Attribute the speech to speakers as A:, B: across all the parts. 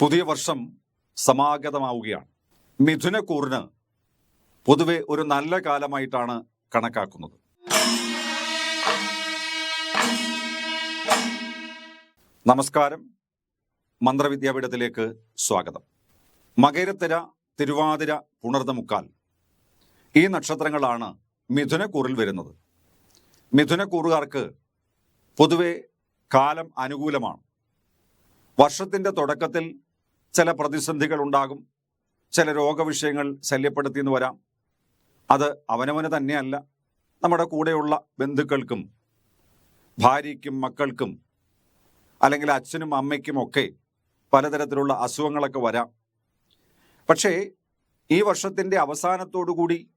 A: പുതിയ വർഷം സമാഗതമാവുകയാണ്. മിഥുനക്കൂറിന് പൊതുവെ ഒരു നല്ല കാലമായിട്ടാണ് കണക്കാക്കുന്നത്. നമസ്കാരം. മന്ത്രവിദ്യാപീഠത്തിലേക്ക് സ്വാഗതം. മകരത്തിര തിരുവാതിര പുണർതമുക്കാൽ ഈ നക്ഷത്രങ്ങളാണ് മിഥുനക്കൂറിൽ വരുന്നത്. മിഥുനക്കൂറുകാർക്ക് പൊതുവെ കാലം അനുകൂലമാണ്. വർഷത്തിന്റെ തുടക്കത്തിൽ ചില പ്രതിസന്ധികൾ ഉണ്ടാകും ചില രോഗവിഷയങ്ങൾ ശല്യപ്പെടുത്തിയെന്ന് വരാം. അത് അവനവന് തന്നെയല്ല. നമ്മുടെ കൂടെയുള്ള ബന്ധുക്കൾക്കും ഭാര്യയ്ക്കും മക്കൾക്കും അല്ലെങ്കിൽ അച്ഛനും അമ്മയ്ക്കും ഒക്കെ പലതരത്തിലുള്ള അസുഖങ്ങളൊക്കെ വരാം. പക്ഷേ ഈ വർഷത്തിന്റെ അവസാനത്തോടു കൂടി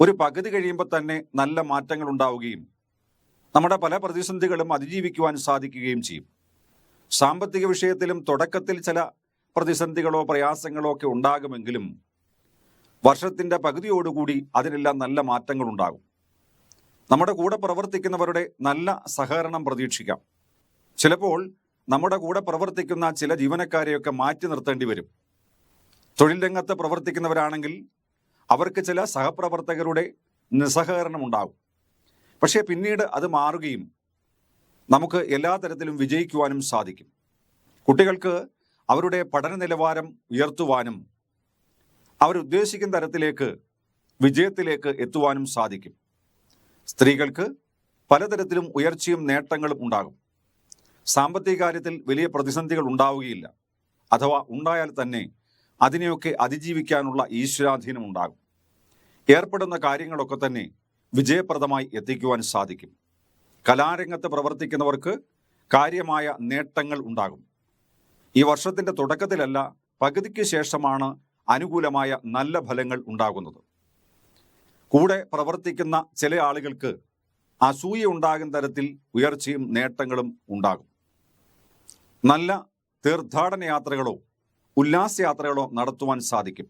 A: ഒരു പകുതി കഴിയുമ്പോൾ തന്നെ നല്ല മാറ്റങ്ങൾ ഉണ്ടാവുകയും നമ്മുടെ പല പ്രതിസന്ധികളും അതിജീവിക്കുവാൻ സാധിക്കുകയും ചെയ്യും. സാമ്പത്തിക വിഷയത്തിലും തുടക്കത്തിൽ ചില പ്രതിസന്ധികളോ പ്രയാസങ്ങളോ ഒക്കെ ഉണ്ടാകുമെങ്കിലും വർഷത്തിന്റെ പകുതിയോടുകൂടി അതിനെല്ലാം നല്ല മാറ്റങ്ങൾ ഉണ്ടാകും. നമ്മുടെ കൂടെ പ്രവർത്തിക്കുന്നവരുടെ നല്ല സഹകരണം പ്രതീക്ഷിക്കാം. ചിലപ്പോൾ നമ്മുടെ കൂടെ പ്രവർത്തിക്കുന്ന ചില ജീവനക്കാരെയൊക്കെ മാറ്റി നിർത്തേണ്ടി വരും. തൊഴിൽ രംഗത്ത് പ്രവർത്തിക്കുന്നവരാണെങ്കിൽ അവർക്ക് ചില സഹപ്രവർത്തകരുടെ നിസ്സഹകരണം ഉണ്ടാകും. പക്ഷേ പിന്നീട് അത് മാറുകയും നമുക്ക് എല്ലാ തരത്തിലും വിജയിക്കുവാനും സാധിക്കും. കുട്ടികൾക്ക് അവരുടെ പഠന നിലവാരം ഉയർത്തുവാനും അവരുദ്ദേശിക്കുന്ന തരത്തിലേക്ക് വിജയത്തിലേക്ക് എത്തുവാനും സാധിക്കും. സ്ത്രീകൾക്ക് പലതരത്തിലും ഉയർച്ചയും നേട്ടങ്ങളും ഉണ്ടാകും. സാമ്പത്തിക കാര്യത്തിൽ വലിയ പ്രതിസന്ധികൾ ഉണ്ടാവുകയില്ല. അഥവാ ഉണ്ടായാൽ തന്നെ അതിനെയൊക്കെ അതിജീവിക്കാനുള്ള ഈശ്വരാധീനം ഉണ്ടാകും. ഏർപ്പെടുന്ന കാര്യങ്ങളൊക്കെ തന്നെ വിജയപ്രദമായി എത്തിക്കുവാൻ സാധിക്കും. കലാരംഗത്ത് പ്രവർത്തിക്കുന്നവർക്ക് കാര്യമായ നേട്ടങ്ങൾ ഉണ്ടാകും. ഈ വർഷത്തിന്റെ തുടക്കത്തിലല്ല പകുതിക്ക് ശേഷമാണ് അനുകൂലമായ നല്ല ഫലങ്ങൾ ഉണ്ടാകുന്നത്. കൂടെ പ്രവർത്തിക്കുന്ന ചില ആളുകൾക്ക് അസൂയ ഉണ്ടാകുന്ന തരത്തിൽ ഉയർച്ചയും നേട്ടങ്ങളും ഉണ്ടാകും. നല്ല തീർത്ഥാടന യാത്രകളോ ഉല്ലാസയാത്രകളോ നടത്തുവാൻ സാധിക്കും.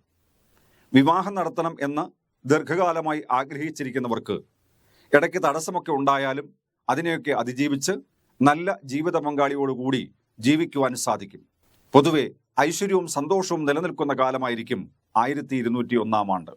A: വിവാഹം നടത്തണം എന്ന് ദീർഘകാലമായി ആഗ്രഹിച്ചിരിക്കുന്നവർക്ക് ഇടയ്ക്ക് തടസ്സമൊക്കെ ഉണ്ടായാലും അതിനെയൊക്കെ അതിജീവിച്ച് നല്ല ജീവിത പങ്കാളിയോടുകൂടി ജീവിക്കുവാൻ സാധിക്കും. പൊതുവെ ഐശ്വര്യവും സന്തോഷവും നിലനിൽക്കുന്ന കാലമായിരിക്കും ആയിരത്തി ഇരുന്നൂറ്റി ഒന്നാം ആണ്ട്.